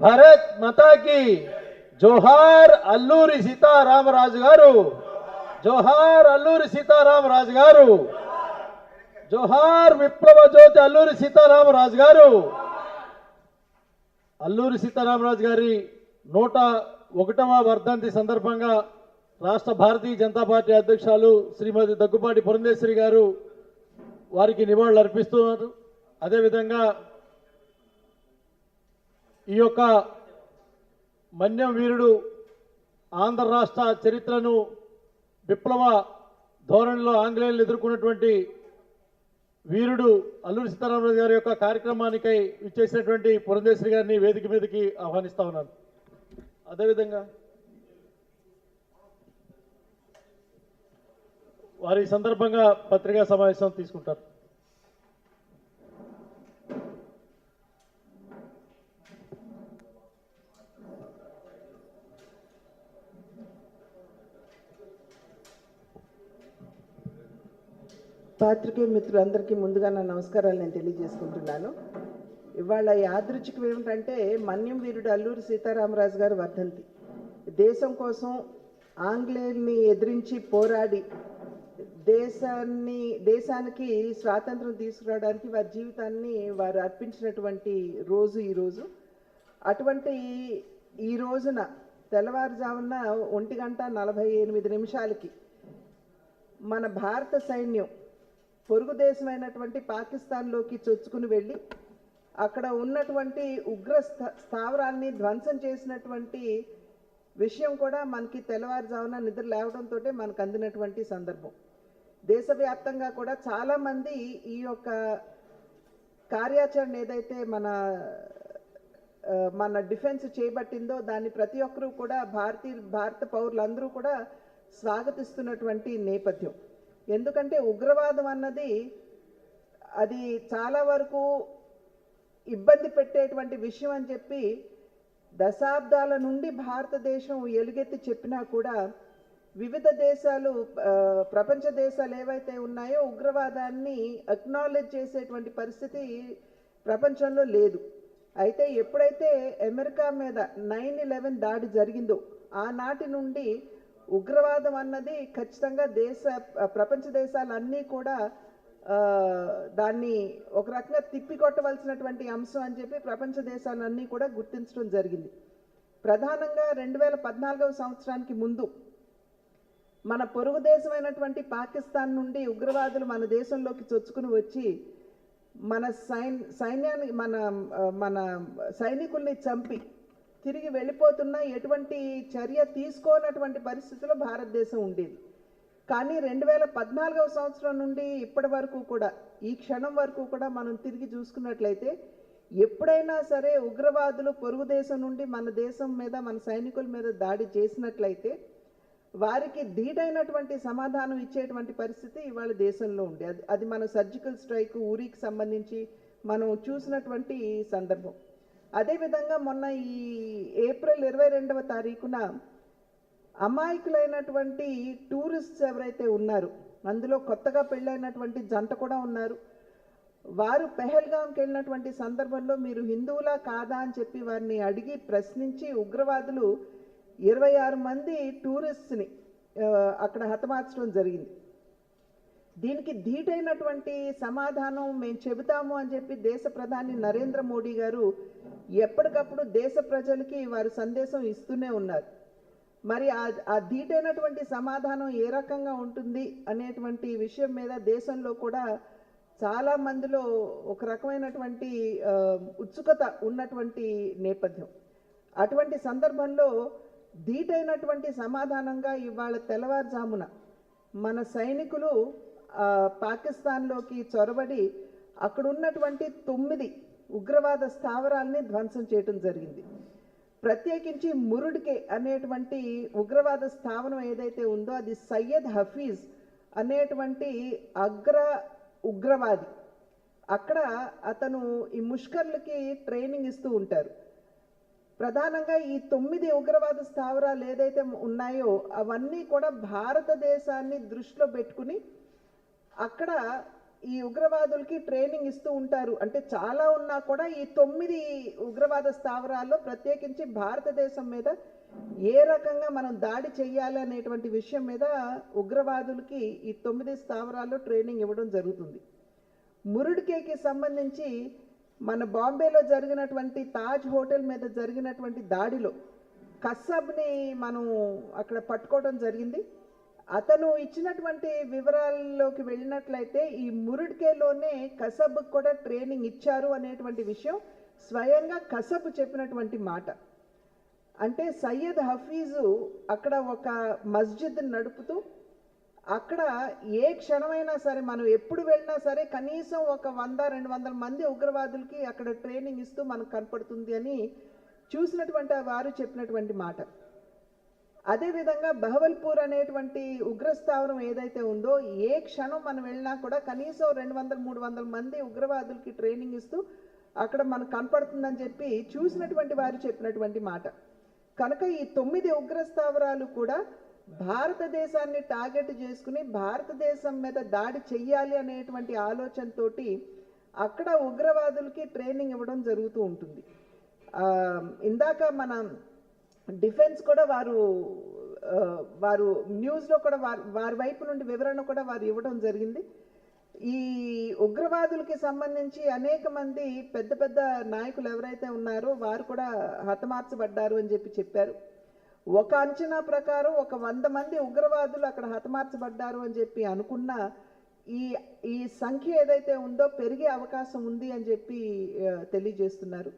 భరత్ మతాకి. జోహార్ అల్లూరి సీతారామరాజు గారు. జోహార్ అల్లూరి సీతారామరాజు గారు. జోహార్ విప్లవ జ్యోతి అల్లూరి సీతారామరాజు గారు. అల్లూరి సీతారామరాజు గారి నూట ఒకటవ వర్ధంతి సందర్భంగా రాష్ట్ర భారతీయ జనతా పార్టీ అధ్యక్షురాలు శ్రీమతి దగ్గుపాటి పురంధేశ్వరి గారు వారికి నివాళులు అర్పిస్తున్నారు అదేవిధంగా ఈ యొక్క మన్యం వీరుడు ఆంధ్ర రాష్ట్ర చరిత్రను విప్లవ ధోరణిలో ఆంగ్లేయులు ఎదుర్కొన్నటువంటి వీరుడు అల్లూరి సీతారామరాజు గారి యొక్క కార్యక్రమానికై ఇచ్చేసినటువంటి పురంధేశ్వరి గారిని వేదిక మీదకి ఆహ్వానిస్తా ఉన్నాను. అదేవిధంగా వారి సందర్భంగా పత్రికా సమావేశం తీసుకుంటారు. పాత్రికేయ మిత్రులందరికీ ముందుగా నా నమస్కారాలు నేను తెలియజేసుకుంటున్నాను. ఇవాళ యాదృచ్ఛికం ఏమిటంటే మన్యం వీరుడు అల్లూరి సీతారామరాజు గారు వర్ధంతి. దేశం కోసం ఆంగ్లేయుల్ని ఎదిరించి పోరాడి దేశాన్ని దేశానికి స్వాతంత్రం తీసుకురావడానికి వారి జీవితాన్ని వారు అర్పించినటువంటి రోజు ఈరోజు అటువంటి ఈ రోజున తెల్లవారుజామున ఒంటి గంట నలభై ఎనిమిది నిమిషాలకి మన భారత సైన్యం పొరుగు దేశమైనటువంటి పాకిస్తాన్లోకి చొచ్చుకుని వెళ్ళి అక్కడ ఉన్నటువంటి ఉగ్ర స్థ- స్థావరాన్ని ధ్వంసం చేసినటువంటి విషయం కూడా మనకి తెల్లవారుజామున నిద్ర లేవడంతో మనకు అందినటువంటి సందర్భం. దేశవ్యాప్తంగా కూడా చాలామంది ఈ యొక్క కార్యాచరణ ఏదైతే మన మన డిఫెన్స్ చేయబట్టిందో దాన్ని ప్రతి ఒక్కరూ కూడా భారతీయ భారత పౌరులందరూ కూడా స్వాగతిస్తున్నటువంటి నేపథ్యం. ఎందుకంటే ఉగ్రవాదం అన్నది అది చాలా వరకు ఇబ్బంది పెట్టేటువంటి విషయం అని చెప్పి దశాబ్దాల నుండి భారతదేశం ఎలుగెత్తి చెప్పినా కూడా వివిధ దేశాలు ప్రపంచ దేశాలు ఏవైతే ఉన్నాయో ఉగ్రవాదాన్ని అక్నాలెడ్జ్ చేసేటువంటి పరిస్థితి ప్రపంచంలో లేదు. అయితే ఎప్పుడైతే అమెరికా మీద నైన్ ఇలెవెన్ దాడి జరిగిందో ఆనాటి నుండి ఉగ్రవాదం అన్నది ఖచ్చితంగా దేశ ప్రపంచ దేశాలన్నీ కూడా దాన్ని ఒక రకంగా తిప్పికొట్టవలసినటువంటి అంశం అని చెప్పి ప్రపంచ దేశాలన్నీ కూడా గుర్తించడం జరిగింది. ప్రధానంగా రెండు వేల పద్నాలుగవ సంవత్సరానికి ముందు మన పొరుగు దేశమైనటువంటి పాకిస్తాన్ నుండి ఉగ్రవాదులు మన దేశంలోకి చొచ్చుకుని వచ్చి మన సైన్ సైన్యాన్ని మన మన సైనికుల్ని చంపి తిరిగి వెళ్ళిపోతున్న ఎటువంటి చర్య తీసుకోనటువంటి పరిస్థితిలో భారతదేశం ఉండేది. కానీ రెండు వేల పద్నాలుగవ సంవత్సరం నుండి ఇప్పటి వరకు కూడా ఈ క్షణం వరకు కూడా మనం తిరిగి చూసుకున్నట్లయితే ఎప్పుడైనా సరే ఉగ్రవాదులు పొరుగు దేశం నుండి మన దేశం మీద మన సైనికుల మీద దాడి చేసినట్లయితే వారికి ధీటైనటువంటి సమాధానం ఇచ్చేటువంటి పరిస్థితి ఇవాళ దేశంలో ఉంది. అది అది మన సర్జికల్ స్ట్రైక్ ఊరికి సంబంధించి మనం చూసినటువంటి సందర్భం. అదేవిధంగా మొన్న ఈ ఏప్రిల్ ఇరవై రెండవ తారీఖున అమాయకులైనటువంటి టూరిస్ట్స్ ఎవరైతే ఉన్నారు అందులో కొత్తగా పెళ్ళైనటువంటి జంట కూడా ఉన్నారు. వారు పెహల్గాంకి వెళ్ళినటువంటి సందర్భంలో మీరు హిందువులా కాదా అని చెప్పి వారిని అడిగి ప్రశ్నించి ఉగ్రవాదులు ఇరవై ఆరు మంది టూరిస్ట్ని అక్కడ హతమార్చడం జరిగింది. దీనికి ధీటైనటువంటి సమాధానం మేము చెబుతాము అని చెప్పి దేశ ప్రధాని నరేంద్ర మోడీ గారు ఎప్పటికప్పుడు దేశ ప్రజలకి వారు సందేశం ఇస్తూనే ఉన్నారు. మరి ఆ ఆ ధీటైనటువంటి సమాధానం ఏ రకంగా ఉంటుంది అనేటువంటి విషయం మీద దేశంలో కూడా చాలా మందిలో ఒక రకమైనటువంటి ఉత్సుకత ఉన్నటువంటి నేపథ్యం. అటువంటి సందర్భంలో ధీటైనటువంటి సమాధానంగా ఇవాళ తెల్లవారుజామున మన సైనికులు పాకిస్తాన్లోకి చొరబడి అక్కడ ఉన్నటువంటి తొమ్మిది ఉగ్రవాద స్థావరాల్ని ధ్వంసం చేయటం జరిగింది. ప్రత్యేకించి మురుడికే అనేటువంటి ఉగ్రవాద స్థావరం ఏదైతే ఉందో అది సయ్యద్ హఫీజ్ అనేటువంటి అగ్ర ఉగ్రవాది. అక్కడ అతను ఈ ముష్కర్లకి ట్రైనింగ్ ఇస్తూ ఉంటారు. ప్రధానంగా ఈ తొమ్మిది ఉగ్రవాద స్థావరాలు ఏదైతే ఉన్నాయో అవన్నీ కూడా భారతదేశాన్ని దృష్టిలో పెట్టుకుని అక్కడ ఈ ఉగ్రవాదులకి ట్రైనింగ్ ఇస్తూ ఉంటారు. అంటే చాలా ఉన్నా కూడా ఈ తొమ్మిది ఉగ్రవాద స్థావరాల్లో ప్రత్యేకించి భారతదేశం మీద ఏ రకంగా మనం దాడి చేయాలి అనేటువంటి విషయం మీద ఉగ్రవాదులకి ఈ తొమ్మిది స్థావరాల్లో ట్రైనింగ్ ఇవ్వడం జరుగుతుంది. మురుడికేకి సంబంధించి మన బాంబేలో జరిగినటువంటి తాజ్ హోటల్ మీద జరిగినటువంటి దాడిలో కస్సబ్ని మనం అక్కడ పట్టుకోవడం జరిగింది. అతను ఇచ్చినటువంటి వివరాల్లోకి వెళ్ళినట్లయితే ఈ మురుడ్కేలోనే కసబ్ కూడా ట్రైనింగ్ ఇచ్చారు అనేటువంటి విషయం స్వయంగా కసబ్ చెప్పినటువంటి మాట. అంటే సయ్యద్ హఫీజు అక్కడ ఒక మస్జిద్ నడుపుతూ అక్కడ ఏ క్షణమైనా సరే మనం ఎప్పుడు వెళ్ళినా సరే కనీసం ఒక వంద రెండు వందల మంది ఉగ్రవాదులకి అక్కడ ట్రైనింగ్ ఇస్తూ మనకు కనపడుతుంది అని చూసినటువంటి వారు చెప్పినటువంటి మాట. అదేవిధంగా బహవల్పూర్ అనేటువంటి ఉగ్రస్థావరం ఏదైతే ఉందో ఏ క్షణం మనం వెళ్ళినా కూడా కనీసం రెండు వందల మూడు వందల మంది ఉగ్రవాదులకి ట్రైనింగ్ ఇస్తూ అక్కడ మనకు కనపడుతుందని చెప్పి చూసినటువంటి వారు చెప్పినటువంటి మాట. కనుక ఈ తొమ్మిది ఉగ్రస్థావరాలు కూడా భారతదేశాన్ని టార్గెట్ చేసుకుని భారతదేశం మీద దాడి చెయ్యాలి అనేటువంటి ఆలోచనతోటి అక్కడ ఉగ్రవాదులకి ట్రైనింగ్ ఇవ్వడం జరుగుతూ ఉంటుంది. ఇందాక మనం డిఫెన్స్ కూడా వారు వారు న్యూస్లో కూడా వారి వారి వైపు నుండి వివరణ కూడా వారు ఇవ్వడం జరిగింది. ఈ ఉగ్రవాదులకి సంబంధించి అనేక మంది పెద్ద పెద్ద నాయకులు ఎవరైతే ఉన్నారో వారు కూడా హతమార్చబడ్డారు అని చెప్పి చెప్పారు. ఒక అంచనా ప్రకారం ఒక వంద మంది ఉగ్రవాదులు అక్కడ హతమార్చబడ్డారు అని చెప్పి అనుకున్న ఈ ఈ సంఖ్య ఏదైతే ఉందో పెరిగే అవకాశం ఉంది అని చెప్పి తెలియజేస్తున్నారు.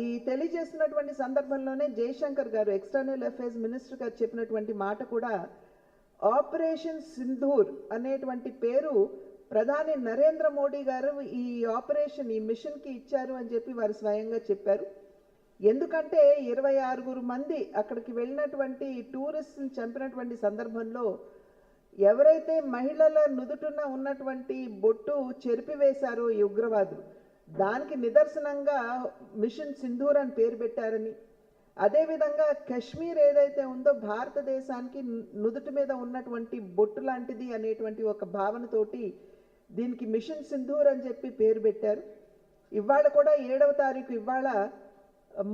ఈ తెలియజేస్తున్నటువంటి సందర్భంలోనే జయశంకర్ గారు ఎక్స్టర్నల్ అఫైర్స్ మినిస్టర్ గారు చెప్పినటువంటి మాట కూడా ఆపరేషన్ సింధూర్ అనేటువంటి పేరు ప్రధాని నరేంద్ర మోడీ గారు ఈ ఆపరేషన్ ఈ మిషన్కి ఇచ్చారు అని చెప్పి వారు స్వయంగా చెప్పారు. ఎందుకంటే ఇరవై ఆరుగురు మంది అక్కడికి వెళ్ళినటువంటి టూరిస్ట్ని చంపినటువంటి సందర్భంలో ఎవరైతే మహిళల నుదుటున ఉన్నటువంటి బొట్టు చెరిపివేశారో ఈ ఉగ్రవాదులు దానికి నిదర్శనంగా మిషన్ సింధూర్ అని పేరు పెట్టారని. అదేవిధంగా కశ్మీర్ ఏదైతే ఉందో భారతదేశానికి నుదుటి మీద ఉన్నటువంటి బొట్టు లాంటిది అనేటువంటి ఒక భావనతోటి దీనికి మిషన్ సింధూర్ అని చెప్పి పేరు పెట్టారు. ఇవాళ కూడా ఏడవ తారీఖు ఇవాళ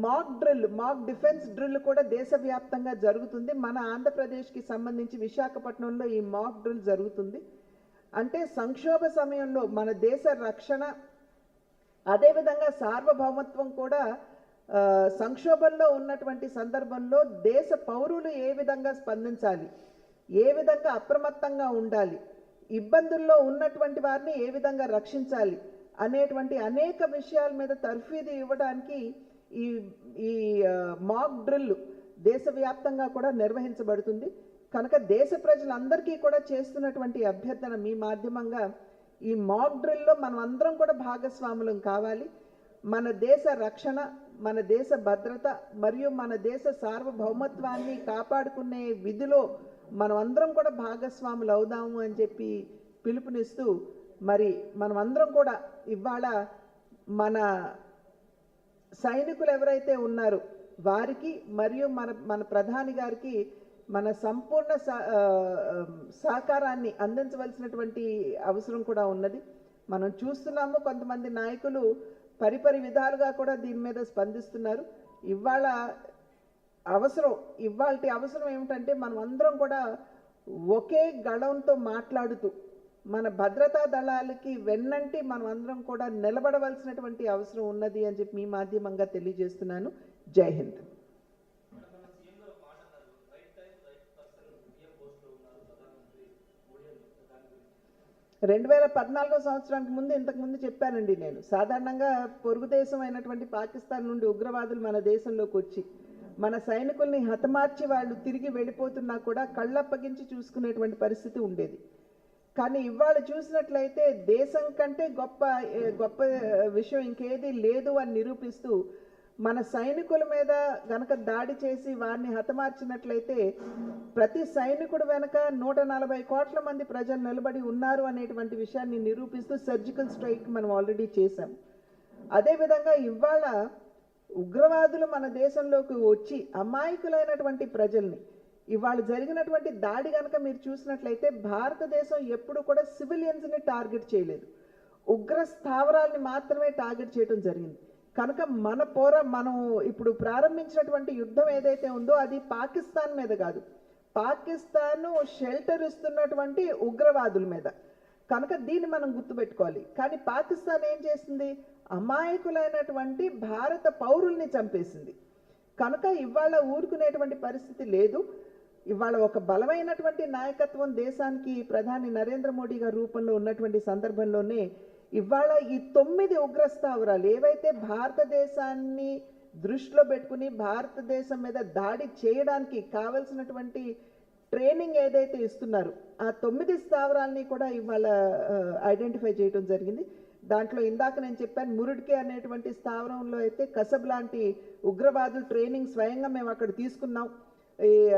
mock drill mock defence drill కూడా దేశవ్యాప్తంగా జరుగుతుంది. మన ఆంధ్రప్రదేశ్కి సంబంధించి విశాఖపట్నంలో ఈ మాక్ డ్రిల్ జరుగుతుంది. అంటే సంక్షోభ సమయంలో మన దేశ రక్షణ అదేవిధంగా సార్వభౌమత్వం కూడా సంక్షోభంలో ఉన్నటువంటి సందర్భంలో దేశ పౌరులు ఏ విధంగా స్పందించాలి? ఏ విధంగా అప్రమత్తంగా ఉండాలి? ఇబ్బందుల్లో ఉన్నటువంటి వారిని ఏ విధంగా రక్షించాలి? అనేటువంటి అనేక విషయాల మీద తర్ఫీదు ఇవ్వడానికి ఈ ఈ మాక్ డ్రిల్ దేశవ్యాప్తంగా కూడా నిర్వహించబడుతుంది. కనుక దేశ ప్రజలందరికీ కూడా చేస్తున్నటువంటి అభ్యర్థన మీ మాధ్యమంగా ఈ మాక్ డ్రిల్లో మనం అందరం కూడా భాగస్వాములం కావాలి. మన దేశ రక్షణ మన దేశ భద్రత మరియు మన దేశ సార్వభౌమత్వాన్ని కాపాడుకునే విధిలో మనం అందరం కూడా భాగస్వాములు అవుదాము అని చెప్పి పిలుపునిస్తూ మరి మనం అందరం కూడా ఇవాళ మన సైనికులు ఎవరైతే ఉన్నారో వారికి మరియు మన మన ప్రధాని గారికి మన సంపూర్ణ సహకారాన్ని అందించవలసినటువంటి అవసరం కూడా ఉన్నది. మనం చూస్తున్నాము కొంతమంది నాయకులు పరిపరి విధాలుగా కూడా దీని మీద స్పందిస్తున్నారు. ఇవాళ అవసరం ఇవాళ అవసరం ఏమిటంటే మనం అందరం కూడా ఒకే గళంతో మాట్లాడుతూ మన భద్రతా దళాలకి వెన్నంటి మనం అందరం కూడా నిలబడవలసినటువంటి అవసరం ఉన్నది అని చెప్పి మీ మాధ్యమంగా తెలియజేస్తున్నాను. జై హింద్. రెండు వేల పద్నాలుగో సంవత్సరానికి ముందు ఇంతకుముందు చెప్పానండి నేను. సాధారణంగా పొరుగు దేశం అయినటువంటి పాకిస్తాన్ నుండి ఉగ్రవాదులు మన దేశంలోకి వచ్చి మన సైనికుల్ని హతమార్చి వాళ్ళు తిరిగి వెళ్ళిపోతున్నా కూడా కళ్ళప్పగించి చూసుకునేటువంటి పరిస్థితి ఉండేది. కానీ ఇవాళ చూసినట్లయితే దేశం కంటే గొప్ప గొప్ప విషయం ఇంకేది లేదు అని నిరూపిస్తూ మన సైనికుల మీద గనక దాడి చేసి వారిని హతమార్చినట్లయితే ప్రతి సైనికుడు వెనక నూట నలభై కోట్ల మంది ప్రజలు నిలబడి ఉన్నారు అనేటువంటి విషయాన్ని నిరూపిస్తూ సర్జికల్ స్ట్రైక్ మనం ఆల్రెడీ చేశాం. అదేవిధంగా ఇవాళ ఉగ్రవాదులు మన దేశంలోకి వచ్చి అమాయకులైనటువంటి ప్రజల్ని ఇవాళ జరిగినటువంటి దాడి కనుక మీరు చూసినట్లయితే భారతదేశం ఎప్పుడు కూడా సివిలియన్స్ని టార్గెట్ చేయలేదు. ఉగ్ర స్థావరాల్ని మాత్రమే టార్గెట్ చేయడం జరిగింది. కనుక మన పోరా మనం ఇప్పుడు ప్రారంభించినటువంటి యుద్ధం ఏదైతే ఉందో అది పాకిస్తాన్ మీద కాదు. పాకిస్తాన్ షెల్టర్ ఇస్తున్నటువంటి ఉగ్రవాదుల మీద. కనుక దీన్ని మనం గుర్తుపెట్టుకోవాలి. కానీ పాకిస్తాన్ ఏం చేసింది? అమాయకులైనటువంటి భారత పౌరుల్ని చంపేసింది. కనుక ఇవాళ ఊరుకునేటువంటి పరిస్థితి లేదు. ఇవాళ ఒక బలమైనటువంటి నాయకత్వం దేశానికి ప్రధాని నరేంద్ర మోడీ గారి రూపంలో ఉన్నటువంటి సందర్భంలోనే ఇవాళ ఈ తొమ్మిది ఉగ్రస్థావరాలు ఏవైతే భారతదేశాన్ని దృష్టిలో పెట్టుకుని భారతదేశం మీద దాడి చేయడానికి కావలసినటువంటి ట్రైనింగ్ ఏదైతే ఇస్తున్నారు ఆ తొమ్మిది స్థావరాల్ని కూడా ఇవాళ ఐడెంటిఫై చేయడం జరిగింది. దాంట్లో ఇందాక నేను చెప్పాను మురుడికే అనేటువంటి స్థావరంలో అయితే కసబ్ లాంటి ఉగ్రవాదులు ట్రైనింగ్ స్వయంగా మేము అక్కడ తీసుకున్నాం. ఈ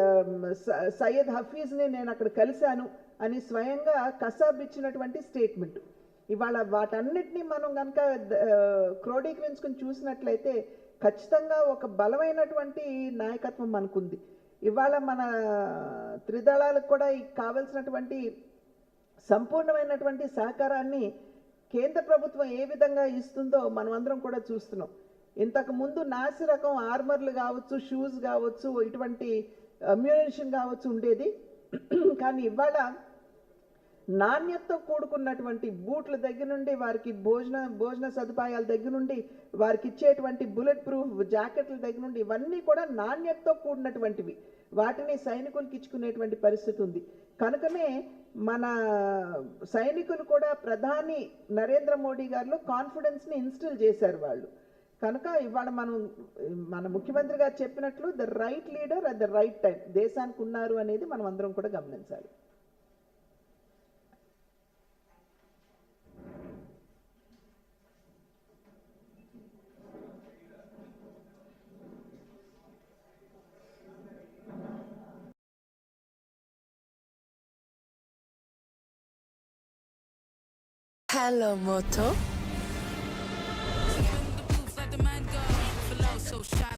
స- సయ్యద్ హఫీజ్ని నేను అక్కడ కలిశాను అని స్వయంగా కసాబ్ ఇచ్చినటువంటి స్టేట్మెంట్. ఇవాళ వాటన్నిటిని మనం కనుక క్రోడీకరించుకుని చూసినట్లయితే ఖచ్చితంగా ఒక బలమైనటువంటి నాయకత్వం మనకుంది. ఇవాళ మన త్రిదళాలకు కూడా కావలసినటువంటి సంపూర్ణమైనటువంటి సహకారాన్ని కేంద్ర ప్రభుత్వం ఏ విధంగా ఇస్తుందో మనమందరం కూడా చూస్తున్నాం. ఇంతకుముందు నాసి రకం ఆర్మర్లు కావచ్చు షూస్ కావచ్చు ఇటువంటి అమ్యూనిషన్ కావచ్చు ఉండేది. కానీ ఇవాళ నాణ్యతతో కూడుకున్నటువంటి బూట్ల దగ్గర నుండి వారికి భోజన భోజన సదుపాయాల దగ్గర నుండి వారికి ఇచ్చేటువంటి బుల్లెట్ ప్రూఫ్ జాకెట్ల దగ్గర నుండి ఇవన్నీ కూడా నాణ్యతతో కూడినటువంటివి. వాటిని సైనికులకి ఇచ్చుకునేటువంటి పరిస్థితి ఉంది. కనుకనే మన సైనికులు కూడా ప్రధాని నరేంద్ర మోడీ గారిలో కాన్ఫిడెన్స్ని ఇన్స్టిల్ చేశారు వాళ్ళు. కనుక ఇవాళ మనం మన ముఖ్యమంత్రి గారు చెప్పినట్లు the right leader at the right time దేశానికి ఉన్నారు అనేది మనం అందరం కూడా గమనించాలి. Hello, Moto.